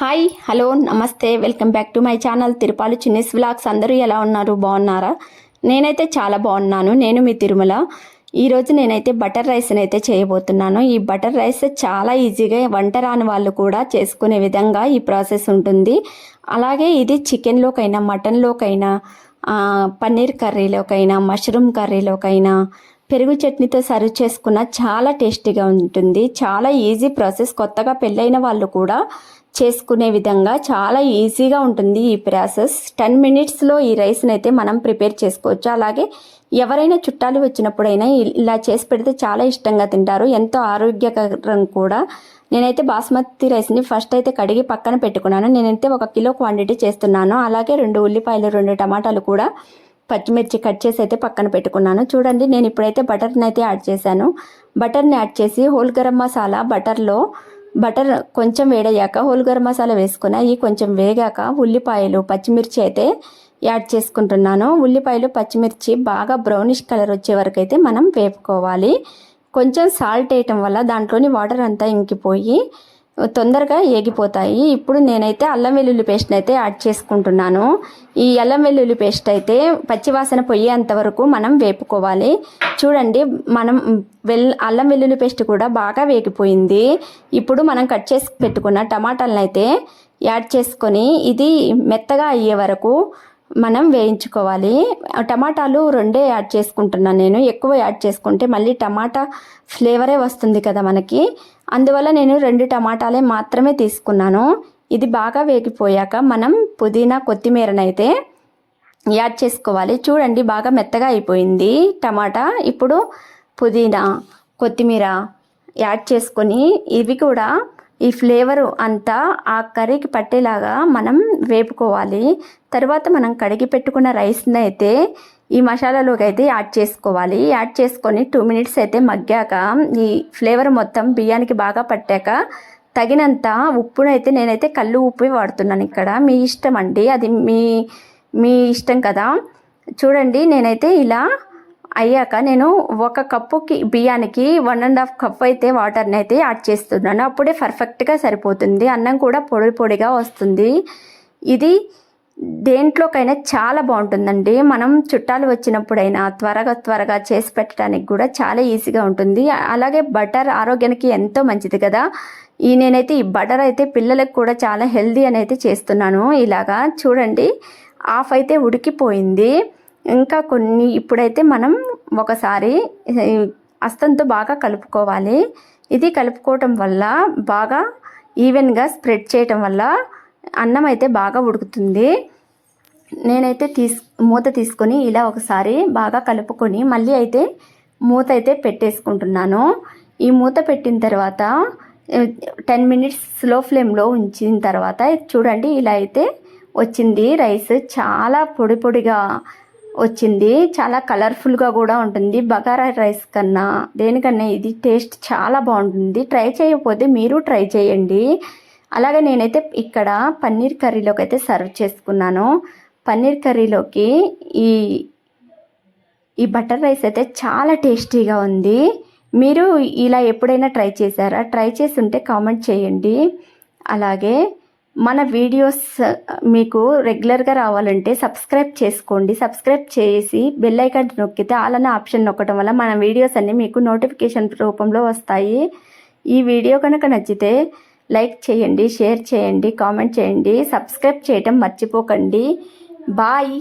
Hi hello నమస్తే welcome back to my channel Tirupalu చిన్నిస్ vlogs అందరూ ఎలా ఉన్నారు? బాగున్నారా? నేనైతే చాలా బాగున్నాను. నేను మీ తిరుమల. ఈరోజు నేనైతే బటర్ రైస్ని అయితే చేయబోతున్నాను. ఈ బటర్ రైస్ చాలా ఈజీగా వంట రాని వాళ్ళు కూడా చేసుకునే విధంగా ఈ ప్రాసెస్ ఉంటుంది. అలాగే ఇది చికెన్లోకైనా మటన్లోకైనా పన్నీర్ కర్రీలోకైనా మష్రూమ్ కర్రీలోకైనా పెరుగు చట్నీతో సర్వ్ చేసుకున్న చాలా టేస్టీగా ఉంటుంది. చాలా ఈజీ ప్రాసెస్. కొత్తగా పెళ్ళైన వాళ్ళు కూడా చేసుకునే విధంగా చాలా ఈజీగా ఉంటుంది ఈ ప్రాసెస్. టెన్ మినిట్స్లో ఈ రైస్ని అయితే మనం ప్రిపేర్ చేసుకోవచ్చు. అలాగే ఎవరైనా చుట్టాలు వచ్చినప్పుడైనా ఇలా చేసి పెడితే చాలా ఇష్టంగా తింటారు. ఎంతో ఆరోగ్యకరం కూడా. నేనైతే బాస్మతి రైస్ని ఫస్ట్ అయితే కడిగి పక్కన పెట్టుకున్నాను. నేనైతే ఒక కిలో క్వాంటిటీ చేస్తున్నాను. అలాగే రెండు ఉల్లిపాయలు రెండు టమాటాలు కూడా పచ్చిమిర్చి కట్ చేసి అయితే పక్కన పెట్టుకున్నాను. చూడండి నేను ఇప్పుడైతే బటర్ని అయితే యాడ్ చేశాను. బటర్ని యాడ్ చేసి హోల్ గరం మసాలా బటర్లో బటర్ కొంచెం వేడయ్యాక హోల్ గరం మసాలా వేసుకుని అవి కొంచెం వేగాక ఉల్లిపాయలు పచ్చిమిర్చి అయితే యాడ్ చేసుకుంటున్నాను. ఉల్లిపాయలు పచ్చిమిర్చి బాగా బ్రౌనిష్ కలర్ వచ్చే వరకు అయితే మనం వేపుకోవాలి. కొంచెం సాల్ట్ వేయటం వల్ల దాంట్లోని వాటర్ అంతా ఇంకిపోయి తొందరగా ఏగిపోతాయి. ఇప్పుడు నేనైతే అల్లం వెల్లుల్లి పేస్ట్ని అయితే యాడ్ చేసుకుంటున్నాను. ఈ అల్లం వెల్లుల్లి పేస్ట్ అయితే పచ్చివాసన పోయేంత వరకు మనం వేపుకోవాలి. చూడండి మనం వెల్ అల్లం వెల్లుల్లి పేస్ట్ కూడా బాగా వేగిపోయింది. ఇప్పుడు మనం కట్ చేసి పెట్టుకున్న టమాటాలను అయితే యాడ్ చేసుకొని ఇది మెత్తగా అయ్యే వరకు మనం వేయించుకోవాలి. టమాటాలు రెండే యాడ్ చేసుకుంటున్నాను నేను. ఎక్కువ యాడ్ చేసుకుంటే మళ్ళీ టమాటా ఫ్లేవరే వస్తుంది కదా మనకి. అందువల్ల నేను రెండు టమాటాలే మాత్రమే తీసుకున్నాను. ఇది బాగా వేగిపోయాక మనం పుదీనా కొత్తిమీరనైతే యాడ్ చేసుకోవాలి. చూడండి బాగా మెత్తగా అయిపోయింది టమాటా. ఇప్పుడు పుదీనా కొత్తిమీర యాడ్ చేసుకొని ఇవి కూడా ఈ ఫ్లేవర్ అంతా ఆ కర్రీకి పట్టేలాగా మనం వేపుకోవాలి. తర్వాత మనం కడిగి పెట్టుకున్న రైస్ని అయితే ఈ మసాలాలోకి అయితే యాడ్ చేసుకోవాలి. యాడ్ చేసుకొని టూ మినిట్స్ అయితే మగ్గాక ఈ ఫ్లేవర్ మొత్తం బియ్యానికి బాగా పట్టాక తగినంత ఉప్పునైతే నేనైతే కళ్ళు ఉప్పు వాడుతున్నాను ఇక్కడ. మీ ఇష్టం అండి. అది మీ మీ ఇష్టం కదా. చూడండి నేనైతే ఇలా అయ్యాక నేను ఒక కప్పుకి బియ్యానికి వన్ అండ్ హాఫ్ కప్ అయితే వాటర్ని అయితే యాడ్ చేస్తున్నాను. అప్పుడే పర్ఫెక్ట్గా సరిపోతుంది. అన్నం కూడా పొడి పొడిగా వస్తుంది. ఇది దేంట్లోకైనా చాలా బాగుంటుందండి. మనం చుట్టాలు వచ్చినప్పుడైనా త్వరగా త్వరగా చేసి పెట్టడానికి కూడా చాలా ఈజీగా ఉంటుంది. అలాగే బటర్ ఆరోగ్యానికి ఎంతో మంచిది కదా. ఈ నేనైతే ఈ బటర్ అయితే పిల్లలకు కూడా చాలా హెల్దీ అని అయితే చేస్తున్నాను. ఇలాగా చూడండి. ఆఫ్ అయితే ఉడికిపోయింది. ఇంకా కొన్ని ఇప్పుడైతే మనం ఒకసారి అస్తంతో బాగా కలుపుకోవాలి. ఇది కలుపుకోవటం వల్ల బాగా ఈవెన్గా స్ప్రెడ్ చేయటం వల్ల అన్నం అయితే బాగా ఉడుకుతుంది. నేనైతే తీస్ మూత తీసుకొని ఇలా ఒకసారి బాగా కలుపుకొని మళ్ళీ అయితే మూత అయితే పెట్టేసుకుంటున్నాను. ఈ మూత పెట్టిన తర్వాత టెన్ మినిట్స్ స్లో ఫ్లేమ్లో ఉంచిన తర్వాత చూడండి ఇలా అయితే వచ్చింది రైస్. చాలా పొడి పొడిగా వచ్చింది. చాలా కలర్ఫుల్గా కూడా ఉంటుంది. బగారా రైస్ కన్నా దేనికన్నా ఇది టేస్ట్ చాలా బాగుంటుంది. ట్రై చేయకపోతే మీరు ట్రై చేయండి. అలాగే నేనైతే ఇక్కడ పన్నీర్ కర్రీలోకి అయితే సర్వ్ చేసుకున్నాను. పన్నీర్ కర్రీలోకి ఈ ఈ బటర్ రైస్ అయితే చాలా టేస్టీగా ఉంది. మీరు ఇలా ఎప్పుడైనా ట్రై చేశారా? ట్రై చేసి ఉంటే కామెంట్ చేయండి. అలాగే మన వీడియోస్ మీకు రెగ్యులర్గా రావాలంటే సబ్స్క్రైబ్ చేసుకోండి. సబ్స్క్రైబ్ చేసి బెల్ ఐకాన్ నొక్కితే అలానే ఆప్షన్ నొక్కడం వల్ల మన వీడియోస్ అన్నీ మీకు నోటిఫికేషన్ రూపంలో వస్తాయి. ఈ వీడియో కనుక నచ్చితే లైక్ చేయండి షేర్ చేయండి కామెంట్ చేయండి. సబ్స్క్రైబ్ చేయటం మర్చిపోకండి. బాయ్.